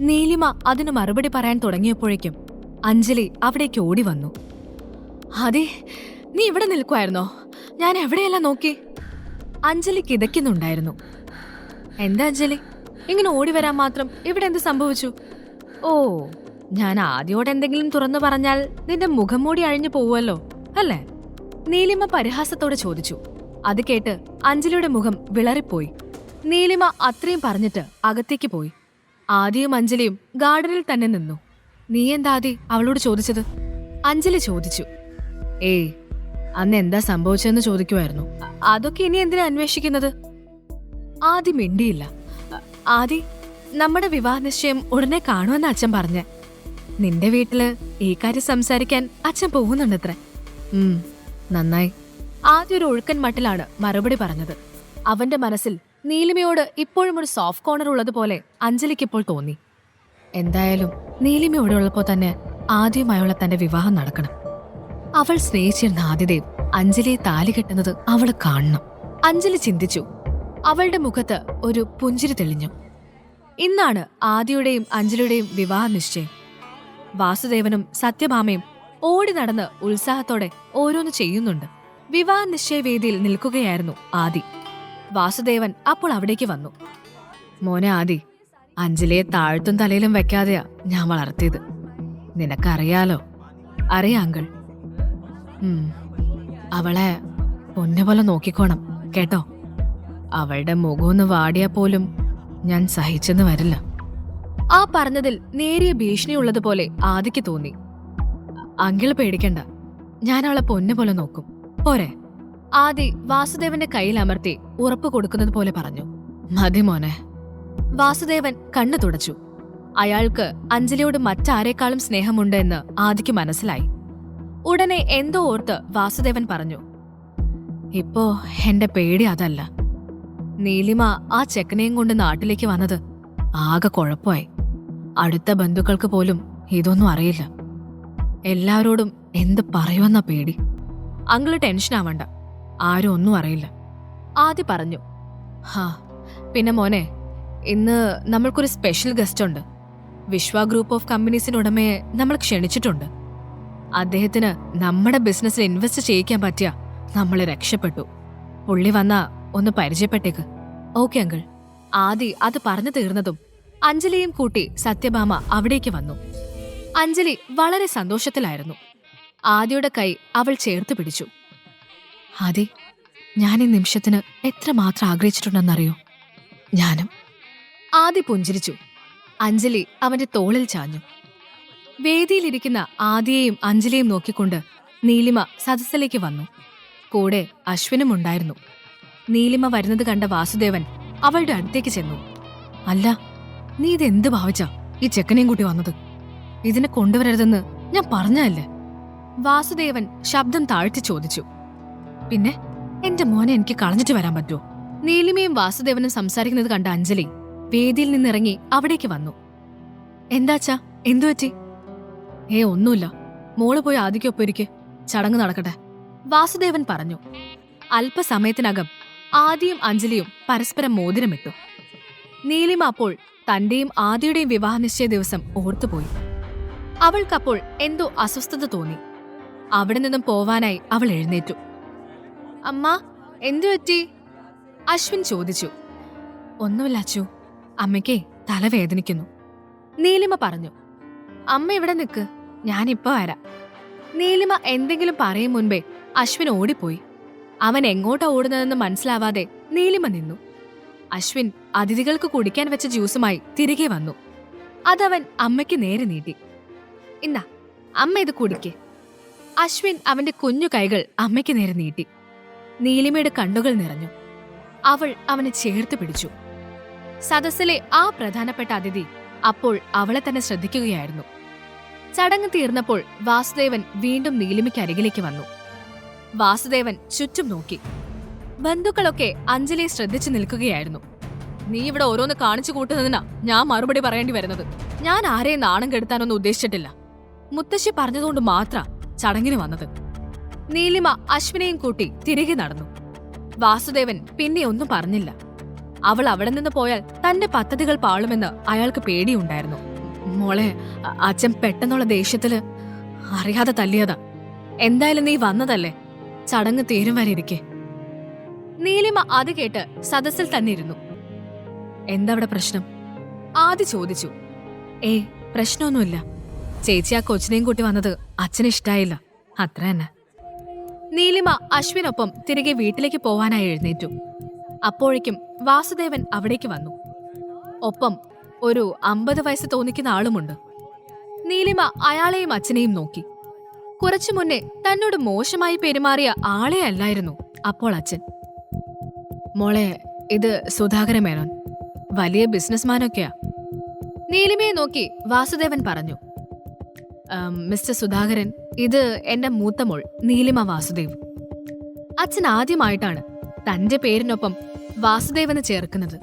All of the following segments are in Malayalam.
നീലിമ അതിന് മറുപടി പറയാൻ തുടങ്ങിയപ്പോഴേക്കും അഞ്ജലി അവിടേക്ക് ഓടി വന്നു. അതെ നീ ഇവിടെ നിൽക്കുമായിരുന്നോ ഞാൻ എവിടെയല്ല നോക്കി? അഞ്ജലി കിതയ്ക്കുന്നുണ്ടായിരുന്നു. എന്താ അഞ്ജലി? ഇങ്ങനെ ഓടി വരാൻ മാത്രം ഇവിടെ എന്ത് സംഭവിച്ചു? ഓ ഞാൻ ആദ്യോടെ എന്തെങ്കിലും തുറന്നു പറഞ്ഞാൽ നിന്റെ മുഖം മൂടി അഴിഞ്ഞു പോവുമല്ലോ അല്ലേ? നീലിമ പരിഹാസത്തോടെ ചോദിച്ചു. അത് കേട്ട് അഞ്ജലിയുടെ മുഖം വിളറിപ്പോയി. നീലിമ അത്രയും പറഞ്ഞിട്ട് അകത്തേക്ക് പോയി. ആദിയും അഞ്ജലിയും ഗാർഡനിൽ തന്നെ നിന്നു. നീ എന്താ ആദി അവളോട് ചോദിച്ചത്? അഞ്ജലി ചോദിച്ചു. ഏയ് അന്ന് എന്താ സംഭവിച്ചതെന്ന് ചോദിക്കുമായിരുന്നു അതൊക്കെ ഇനി എന്തിനാ അന്വേഷിക്കുന്നത്? ആദി മിണ്ടിയില്ല. ആദി നമ്മുടെ വിവാഹ നിശ്ചയം ഉടനെ കാണുമെന്ന് അച്ഛൻ പറഞ്ഞ. നിന്റെ വീട്ടിൽ ഈ കാര്യം സംസാരിക്കാൻ അച്ഛൻ പോകുന്നുണ്ടത്രേ. നന്നായി. ആദ്യ ഒരു ഒഴുക്കൻ മട്ടിലാണ് മറുപടി പറഞ്ഞത്. അവന്റെ മനസ്സിൽ നീലിമയോട് ഇപ്പോഴും ഒരു സോഫ്റ്റ് കോർണർ ഉള്ളതുപോലെ അഞ്ജലിക്ക് ഇപ്പോൾ തോന്നി. എന്തായാലും നീലിമയോടെ ഉള്ളപ്പോൾ തന്നെ ആദ്യമായുള്ള തന്റെ വിവാഹം നടക്കണം. അവൾ സ്നേഹിച്ചിരുന്ന ആദിദേവ് അഞ്ജലിയെ താലി കെട്ടുന്നത് അവൾ കാണണം. അഞ്ജലി ചിന്തിച്ചു. അവളുടെ മുഖത്ത് ഒരു പുഞ്ചിരി തെളിഞ്ഞു. ഇന്നാണ് ആദിയുടെയും അഞ്ജലിയുടെയും വിവാഹ നിശ്ചയം. വാസുദേവനും സത്യഭാമയും ഓടി നടന്ന് ഉത്സാഹത്തോടെ ഓരോന്ന് ചെയ്യുന്നുണ്ട്. വിവാഹ നിശ്ചയ വേദിയിൽ നിൽക്കുകയായിരുന്നു ആദി. വാസുദേവൻ അപ്പോൾ അവിടേക്ക് വന്നു. മോനെ ആദി അഞ്ജലിയെ താഴ്ത്തും തലയിലും വെക്കാതെയാ ഞാൻ വളർത്തിയത്. നിനക്കറിയാലോ? അറിയാം അങ്കിൾ. അവളെ പൊന്നുപോലെ നോക്കിക്കോണം കേട്ടോ? അവളുടെ മുഖമൊന്ന് വാടിയാ പോലും ഞാൻ സഹിച്ചെന്ന് വരില്ല. ആ പറഞ്ഞതിൽ നേരിയ ഭീഷണിയുള്ളതുപോലെ ആദിക്ക് തോന്നി. അങ്കിൾ പേടിക്കണ്ട ഞാൻ അവളെ പൊന്നുപോലെ നോക്കും. പോരെ? ആദി വാസുദേവന്റെ കയ്യിൽ അമർത്തി ഉറപ്പ് കൊടുക്കുന്നത് പോലെ പറഞ്ഞു. മതി മോനെ. വാസുദേവൻ കണ്ണു തുടച്ചു. അയാൾക്ക് അഞ്ജലിയോട് മറ്റാരേക്കാളും സ്നേഹമുണ്ട് എന്ന് ആദിക്ക് മനസ്സിലായി. ഉടനെ എന്തോ ഓർത്ത് വാസുദേവൻ പറഞ്ഞു ഇപ്പോ എന്റെ പേടി അതല്ല. നീലിമ ആ ചെക്കനെയും കൊണ്ട് നാട്ടിലേക്ക് വന്നത് ആകെ കുഴപ്പമായി. അടുത്ത ബന്ധുക്കൾക്ക് പോലും ഇതൊന്നും അറിയില്ല. എല്ലാവരോടും എന്ത് പറയുമെന്ന പേടി. അങ്കിൾ ടെൻഷൻ ആവണ്ട ആരും ഒന്നും അറിയില്ല. ആദ്യ പറഞ്ഞു. ഹാ പിന്നെ മോനെ ഇന്ന് നമ്മൾക്കൊരു സ്പെഷ്യൽ ഗസ്റ്റ് ഉണ്ട്. വിശ്വ ഗ്രൂപ്പ് ഓഫ് കമ്പനീസിന് ഉടമയെ നമ്മൾ ക്ഷണിച്ചിട്ടുണ്ട്. അദ്ദേഹത്തിന് നമ്മുടെ ബിസിനസ്സിൽ ഇൻവെസ്റ്റ് ചെയ്യിക്കാൻ പറ്റിയ നമ്മൾ രക്ഷപ്പെട്ടു. പുള്ളി വന്ന ഒന്ന് പരിചയപ്പെട്ടേക്ക്. ഓക്കെ അങ്കിൾ ആദി അത് പറഞ്ഞു തീർന്നതും അഞ്ജലിയും കൂട്ടി സത്യഭാമ അവിടേക്ക് വന്നു. അഞ്ജലി വളരെ സന്തോഷത്തിലായിരുന്നു. ആദിയുടെ കൈ അവൾ ചേർത്ത് പിടിച്ചു. ആദി ഞാൻ ഈ നിമിഷത്തിന് എത്രമാത്രം ആഗ്രഹിച്ചിട്ടുണ്ടെന്നറിയോ? ഞാനും. ആദി പുഞ്ചിരിച്ചു. അഞ്ജലി അവന്റെ തോളിൽ ചാഞ്ഞു. വേദിയിലിരിക്കുന്ന ആദിയെയും അഞ്ജലിയും നോക്കിക്കൊണ്ട് നീലിമ സദസ്സിലേക്ക് വന്നു. കൂടെ അശ്വിനും ഉണ്ടായിരുന്നു. നീലിമ വരുന്നത് കണ്ട വാസുദേവൻ അവളുടെ അടുത്തേക്ക് ചെന്നു. അല്ല നീ ഇതെന്ത് ഭാവിച്ചാ? ഈ ചെക്കനെയും കൂട്ടി വന്നത്? ഇതിനെ കൊണ്ടുവരരുതെന്ന് ഞാൻ പറഞ്ഞല്ലേ വാസുദേവൻ ശബ്ദം താഴ്ത്തി ചോദിച്ചു. പിന്നെ എന്റെ മോനെ എനിക്ക് കളഞ്ഞിട്ട് വരാൻ പറ്റുമോ? നീലിമയും വാസുദേവനും സംസാരിക്കുന്നത് കണ്ട അഞ്ജലി വേദിയിൽ നിന്നിറങ്ങി അവിടേക്ക് വന്നു. എന്താച്ചാ എന്തു പറ്റി? ഏ ഒന്നുമില്ല. മോൾ പോയി ആദിക്കൊപ്പം ഇരിക്കെ. ചടങ്ങ് നടക്കട്ടെ. വാസുദേവൻ പറഞ്ഞു. അല്പസമയത്തിനകം ആദിയും അഞ്ജലിയും പരസ്പരം മോതിരമിട്ടു. നീലിമ അപ്പോൾ തന്റെയും ആദിയുടെയും വിവാഹനിശ്ചയ ദിവസം ഓർത്തുപോയി. അവൾക്കപ്പോൾ എന്തോ അസ്വസ്ഥത തോന്നി. അവിടെ നിന്നും പോവാനായി അവൾ എഴുന്നേറ്റു. അമ്മ എന്തു പറ്റി? അശ്വിൻ ചോദിച്ചു. ഒന്നുമില്ല അച്ചു. അമ്മയ്ക്ക് തലവേദനിക്കുന്നു. നീലിമ പറഞ്ഞു. അമ്മ ഇവിടെ നിൽക്ക് ഞാനിപ്പോ വരാം. നീലിമ എന്തെങ്കിലും പറയും മുൻപേ അശ്വിൻ ഓടിപ്പോയി. അവൻ എങ്ങോട്ടാ ഓടുന്നതെന്ന് മനസ്സിലാവാതെ നീലിമ നിന്നു. അശ്വിൻ അതിഥികൾക്ക് കുടിക്കാൻ വെച്ച ജ്യൂസുമായി തിരികെ വന്നു. അതവൻ അമ്മയ്ക്ക് നേരെ നീട്ടി. ഇന്നാ അമ്മ ഇത് കുടിക്കേ. അശ്വിൻ അവന്റെ കുഞ്ഞു കൈകൾ അമ്മയ്ക്ക് നേരെ നീട്ടി. നീലിമയുടെ കണ്ണുകൾ നിറഞ്ഞു. അവൾ അവനെ ചേർത്ത് പിടിച്ചു. സദസ്സിലെ ആ പ്രധാനപ്പെട്ട അതിഥി അപ്പോൾ അവളെ തന്നെ ശ്രദ്ധിക്കുകയായിരുന്നു. ചടങ്ങ് തീർന്നപ്പോൾ വാസുദേവൻ വീണ്ടും നീലിമയ്ക്ക് അരികിലേക്ക് വന്നു. വാസുദേവൻ ചുറ്റും നോക്കി. ബന്ധുക്കളൊക്കെ അഞ്ജലിയെ ശ്രദ്ധിച്ചു നിൽക്കുകയായിരുന്നു. നീ ഇവിടെ ഓരോന്ന് കാണിച്ചു കൂട്ടുന്നതിനാ ഞാൻ മറുപടി പറയേണ്ടി വരുന്നത്. ഞാൻ ആരെയും നാണം കെടുത്താനൊന്നും ഉദ്ദേശിച്ചിട്ടില്ല. മുത്തശ്ശി പറഞ്ഞതുകൊണ്ട് മാത്രം ചടങ്ങിന് വന്നത്. നീലിമ അശ്വിനെയും കൂട്ടി തിരികെ നടന്നു. വാസുദേവൻ പിന്നെ ഒന്നും പറഞ്ഞില്ല. അവൾ അവിടെ നിന്ന് പോയാൽ തന്റെ പദ്ധതികൾ പാളുമെന്ന് അയാൾക്ക് പേടിയുണ്ടായിരുന്നു. മോളെ അച്ഛൻ പെട്ടെന്നുള്ള ദേഷ്യത്തിൽ അറിയാതെ തല്ലിയതാ. എന്തായാലും നീ വന്നതല്ലേ? ചടങ്ങ് തീരും വരെ ഇരിക്കെ. നീലിമ അത് കേട്ട് സദസ്സിൽ തന്നെ ഇരുന്നു. എന്തവിടെ പ്രശ്നം? ആദ്യ ചോദിച്ചു. ഏ പ്രശ്നമൊന്നുമില്ല. ചേച്ചി ആ കൊച്ചിനെയും കൂട്ടി വന്നത് അച്ഛന് ഇഷ്ടായില്ല. അത്ര തന്നെ. നീലിമ അശ്വിനൊപ്പം തിരികെ വീട്ടിലേക്ക് പോവാനായി എഴുന്നേറ്റു. അപ്പോഴേക്കും വാസുദേവൻ അവിടേക്ക് വന്നു. ഒപ്പം ഒരു അമ്പത് വയസ്സ് തോന്നിക്കുന്ന ആളുമുണ്ട്. നീലിമ അയാളെയും അച്ഛനെയും നോക്കി. കുറച്ചു മുന്നേ തന്നോട് മോശമായി പെരുമാറിയ ആളെ അല്ലായിരുന്നു അപ്പോൾ അച്ഛൻ. മോളെ ഇത് സുധാകര മേനോൻ. വലിയ ബിസിനസ്മാനൊക്കെയാ. നീലിമയെ നോക്കി വാസുദേവൻ പറഞ്ഞു. "ആം, മിസ്റ്റർ സുധാകരൻ ഇത് എന്റെ മൂത്തമോൾ നീലിമ വാസുദേവ്. അച്ഛൻ ആദ്യമായിട്ടാണ് തന്റെ പേരിനൊപ്പം വാസുദേവന് ചേർക്കുന്നത്.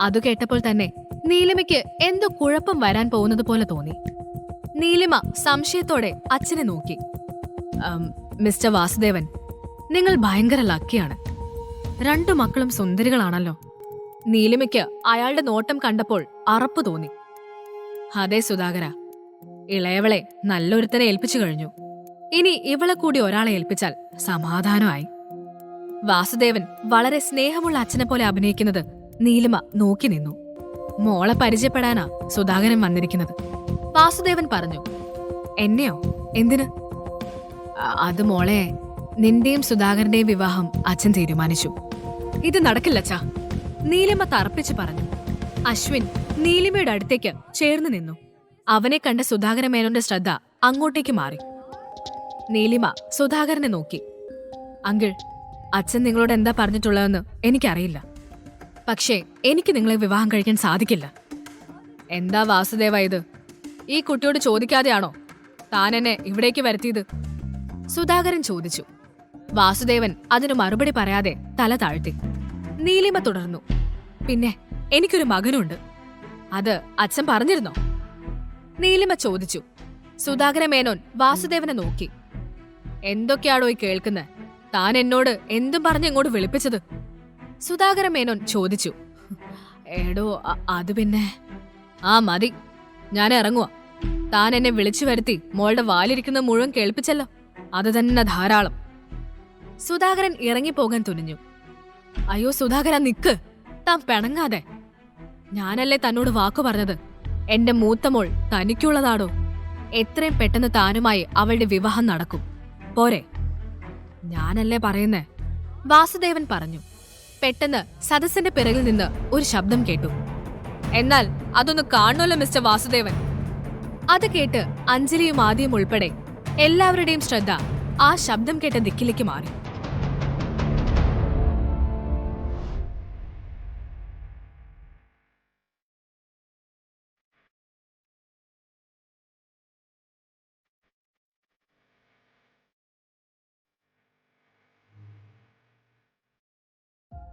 അതു കേട്ടപ്പോൾ തന്നെ നീലിമയ്ക്ക് എന്തോ കുഴപ്പം വരാൻ പോകുന്നത് പോലെ തോന്നി. നീലിമ സംശയത്തോടെ അച്ഛനെ നോക്കി. "ആം, മിസ്റ്റർ വാസുദേവൻ നിങ്ങൾ ഭയങ്കര ലക്കിയാണ്. രണ്ടു മക്കളും സുന്ദരികളാണല്ലോ. നീലിമയ്ക്ക് അയാളുടെ നോട്ടം കണ്ടപ്പോൾ അറപ്പ് തോന്നി. അതെ സുധാകര ഇളയവളെ നല്ലൊരുത്തരെ ഏൽപ്പിച്ചു കഴിഞ്ഞു. ഇനി ഇവളെ കൂടി ഒരാളെ ഏൽപ്പിച്ചാൽ സമാധാനമായി. വാസുദേവൻ വളരെ സ്നേഹമുള്ള അച്ഛനെ പോലെ അഭിനയിക്കുന്നത് നീലിമ നോക്കി നിന്നു. മോളെ പരിചയപ്പെടാനാ സുധാകരൻ വന്നിരിക്കുന്നത്. വാസുദേവൻ പറഞ്ഞു എന്നെയോ? എന്തിന്? "അ- അത് മോളെ നിന്റെയും സുധാകരന്റെയും വിവാഹം അച്ഛൻ തീരുമാനിച്ചു. ഇത് നടക്കില്ല അച്ഛാ നീലിമ തറപ്പിച്ചു പറഞ്ഞു. അശ്വിൻ നീലിമയുടെ അടുത്തേക്ക് ചേർന്ന് നിന്നു. അവനെ കണ്ട സുധാകര മേനോന്റെ ശ്രദ്ധ അങ്ങോട്ടേക്ക് മാറി. നീലിമ സുധാകരനെ നോക്കി. അങ്കിൾ അച്ഛൻ നിങ്ങളോട് എന്താ പറഞ്ഞിട്ടുള്ളതെന്ന് എനിക്കറിയില്ല. പക്ഷേ എനിക്ക് നിങ്ങളെ വിവാഹം കഴിക്കാൻ സാധിക്കില്ല. എന്താ വാസുദേവ ഇത്? ഈ കുട്ടിയോട് ചോദിക്കാതെയാണോ? താൻ എന്നെ ഇവിടേക്ക് വരുത്തിയത്? സുധാകരൻ ചോദിച്ചു. വാസുദേവൻ അതിന് മറുപടി പറയാതെ തല താഴ്ത്തി. നീലിമ തുടർന്നു. പിന്നെ എനിക്കൊരു മകനുണ്ട്. അത് അച്ഛൻ പറഞ്ഞിരുന്നോ? നീലിമ ചോദിച്ചു. സുധാകര മേനോൻ വാസുദേവനെ നോക്കി. എന്തൊക്കെയാണോ ഈ കേൾക്കുന്നത് താൻ എന്നോട് എന്തും പറഞ്ഞ് ഇങ്ങോട്ട് വിളിപ്പിച്ചത്? സുധാകര മേനോൻ ചോദിച്ചു. എടോ അത് പിന്നെ. ആ മതി. ഞാൻ ഇറങ്ങുക താൻ എന്നെ വിളിച്ചു വരുത്തി മോളുടെ വാലിരിക്കുന്ന മുഴുവൻ കേൾപ്പിച്ചല്ലോ. അത് തന്നെ ധാരാളം. സുധാകരൻ ഇറങ്ങിപ്പോകാൻ തുനിഞ്ഞു. അയ്യോ സുധാകര നിക്ക്. താൻ പിണങ്ങാതെ. ഞാനല്ലേ തന്നോട് വാക്കു പറഞ്ഞത്? എന്റെ മൂത്തമോൾ തനിക്കുള്ളതാണോ? എത്രയും പെട്ടെന്ന് താനുമായി അവളുടെ വിവാഹം നടക്കും. പോരെ. ഞാനല്ലേ പറയുന്നേ? വാസുദേവൻ പറഞ്ഞു. പെട്ടെന്ന് സദസ്സിന്റെ പിറകിൽ നിന്ന് ഒരു ശബ്ദം കേട്ടു. എന്നാൽ അതൊന്ന് കാണുമല്ലോ മിസ്റ്റർ വാസുദേവൻ. അത് കേട്ട് അഞ്ജലിയും ആദ്യം ഉൾപ്പെടെ എല്ലാവരുടെയും ശ്രദ്ധ ആ ശബ്ദം കേട്ട ദിക്കിലേക്ക് മാറി.